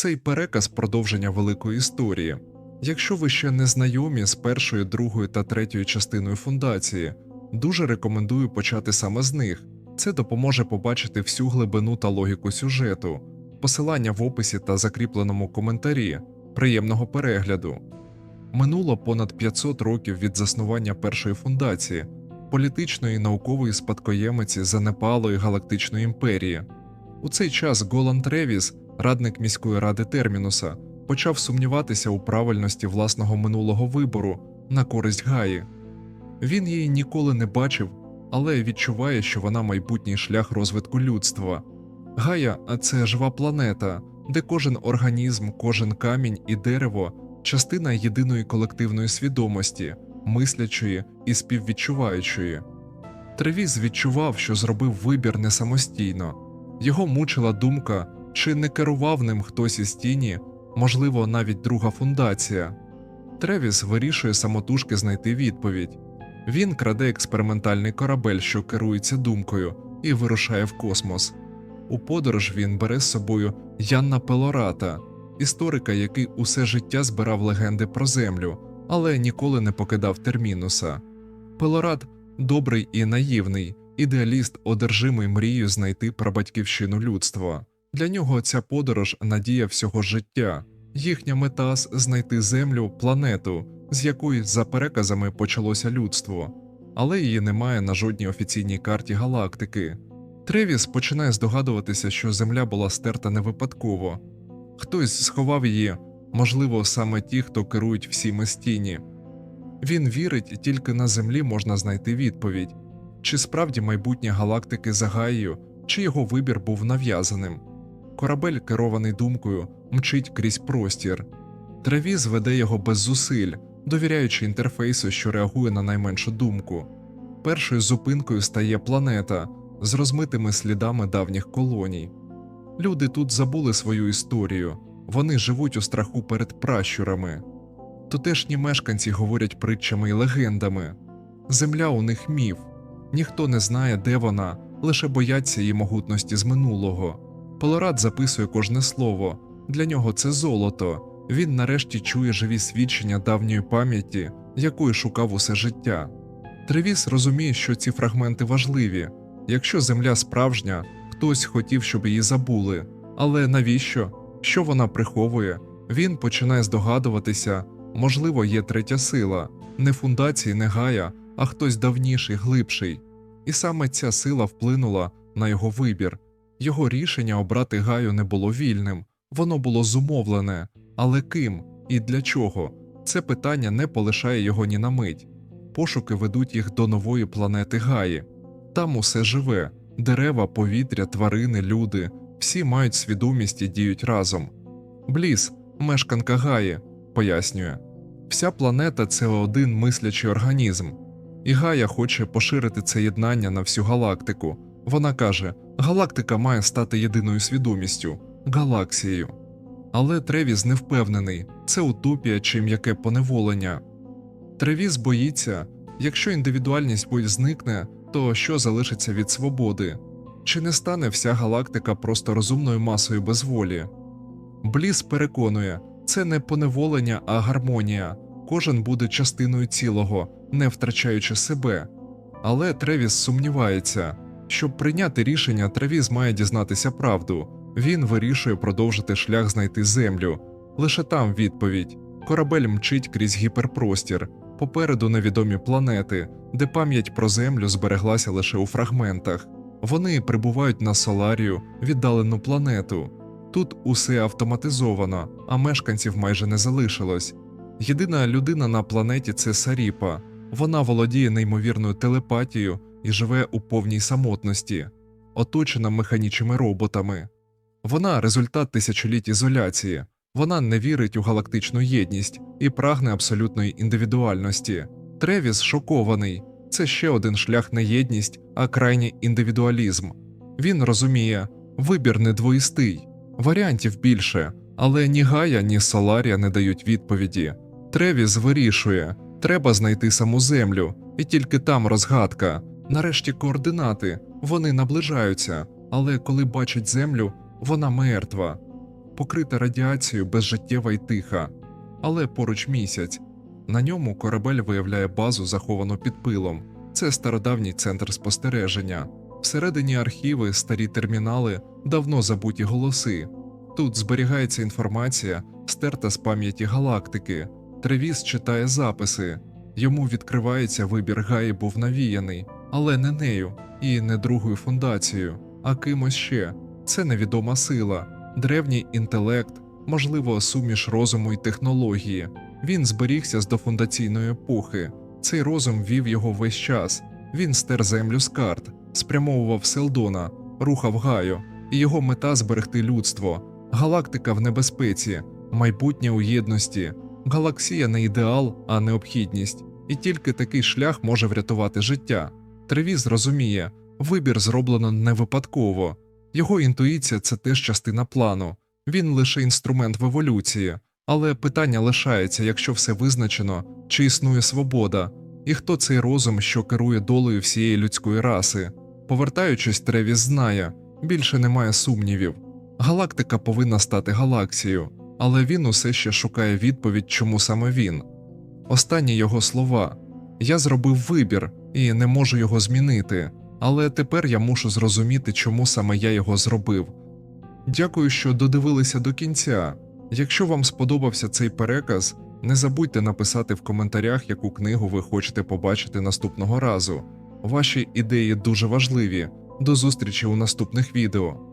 Цей переказ продовження великої історії. Якщо ви ще не знайомі з першою, другою та третьою частиною фундації, дуже рекомендую почати саме з них. Це допоможе побачити всю глибину та логіку сюжету, посилання в описі та закріпленому коментарі. Приємного перегляду. Минуло понад 500 років від заснування першої фундації, політичної і наукової спадкоємиці занепалої галактичної імперії. У цей час Голан Тревіс, радник міської ради Термінуса, почав сумніватися у правильності власного минулого вибору на користь Гаї. Він її ніколи не бачив, але відчуває, що вона майбутній шлях розвитку людства. Гая це жива планета, де кожен організм, кожен камінь і дерево частина єдиної колективної свідомості, мислячої і співвідчуваючої. Тревіз відчував, що зробив вибір не самостійно. Його мучила думка, чи не керував ним хтось із тіні, можливо, навіть друга фундація. Тревіс вирішує самотужки знайти відповідь. Він краде експериментальний корабель, що керується думкою, і вирушає в космос. У подорож він бере з собою Янна Пелората, історика, який усе життя збирав легенди про землю, але ніколи не покидав термінуса. Пелорат добрий і наївний, ідеаліст, одержимий мрією знайти прабатьківщину людства. Для нього ця подорож надія всього життя. Їхня мета знайти землю, планету, з якої, за переказами, почалося людство, але її немає на жодній офіційній карті галактики. Тревіс починає здогадуватися, що Земля була стерта не випадково. Хтось сховав її, можливо, саме ті, хто керують всіми з тіні. Він вірить, тільки на землі можна знайти відповідь, чи справді майбутнє галактики за Гаєю, чи його вибір був нав'язаним. Корабель, керований думкою, мчить крізь простір. Тревіз веде його без зусиль, довіряючи інтерфейсу, що реагує на найменшу думку. Першою зупинкою стає планета з розмитими слідами давніх колоній. Люди тут забули свою історію, вони живуть у страху перед пращурами. Тутешні мешканці говорять притчами і легендами. Земля у них міф, ніхто не знає, де вона, лише бояться її могутності з минулого. Полорат записує кожне слово, для нього це золото. Він нарешті чує живі свідчення давньої пам'яті, якої шукав усе життя. Тревіс розуміє, що ці фрагменти важливі. Якщо земля справжня, хтось хотів, щоб її забули. Але навіщо? Що вона приховує? Він починає здогадуватися, можливо, є третя сила, не фундації, не гая, а хтось давніший, глибший. І саме ця сила вплинула на його вибір. Його рішення обрати гаю не було вільним, воно було зумовлене. Але ким і для чого? Це питання не полишає його ні на мить. Пошуки ведуть їх до нової планети Гаї. Там усе живе дерева, повітря, тварини, люди, всі мають свідомість і діють разом. Бліс, мешканка Гаї, пояснює вся планета це один мислячий організм, і Гая хоче поширити це єднання на всю галактику. Вона каже: галактика має стати єдиною свідомістю, галаксією. Але Тревіс не впевнений, це утопія чи м'яке поневолення. Тревіс боїться, якщо індивідуальність бой зникне, то що залишиться від свободи? Чи не стане вся галактика просто розумною масою без волі? Бліс переконує, це не поневолення, а гармонія. Кожен буде частиною цілого, не втрачаючи себе. Але Тревіс сумнівається, щоб прийняти рішення, Тревіс має дізнатися правду. Він вирішує продовжити шлях знайти землю. Лише там відповідь: корабель мчить крізь гіперпростір, попереду невідомі планети, де пам'ять про землю збереглася лише у фрагментах. Вони прибувають на Соларію, віддалену планету. Тут усе автоматизовано, а мешканців майже не залишилось. Єдина людина на планеті це Саріпа. Вона володіє неймовірною телепатією і живе у повній самотності, оточена механічними роботами. Вона результат тисячоліть ізоляції, вона не вірить у галактичну єдність і прагне абсолютної індивідуальності. Тревіс шокований це ще один шлях не єдність, а крайній індивідуалізм. Він розуміє, вибір не двоїстий, варіантів більше, але ні Гая, ні Соларія не дають відповіді. Тревіс вирішує, треба знайти саму землю, і тільки там розгадка. Нарешті координати, вони наближаються, але коли бачать землю, вона мертва. покрита радіацією безжиттєва й тиха, але поруч місяць. На ньому корабель виявляє базу, заховану під пилом. Це стародавній центр спостереження. Всередині архіви, старі термінали, давно забуті голоси. Тут зберігається інформація, стерта з пам'яті галактики. Тревіс читає записи. Йому відкривається вибір Гаї був навіяний, але не нею і не другою фундацією, а кимось ще. Це невідома сила, древній інтелект, можливо, суміш розуму і технології. Він зберігся з дофундаційної епохи. Цей розум вів його весь час. Він стер землю з карт, спрямовував Селдона, рухав Гаю, і його мета зберегти людство. Галактика в небезпеці, майбутнє у єдності. Галаксія не ідеал, а необхідність, і тільки такий шлях може врятувати життя. Тревіз розуміє, вибір зроблено не випадково. Його інтуїція це теж частина плану. Він лише інструмент в еволюції, але питання лишається, якщо все визначено, чи існує свобода, і хто цей розум, що керує долею всієї людської раси. Повертаючись, Тревіс знає, більше немає сумнівів. Галактика повинна стати галаксією, але він усе ще шукає відповідь, чому саме він. Останні його слова Я зробив вибір і не можу його змінити, але тепер я мушу зрозуміти, чому саме я його зробив. Дякую, що додивилися до кінця. Якщо вам сподобався цей переказ, не забудьте написати в коментарях, яку книгу ви хочете побачити наступного разу. Ваші ідеї дуже важливі. До зустрічі у наступних відео.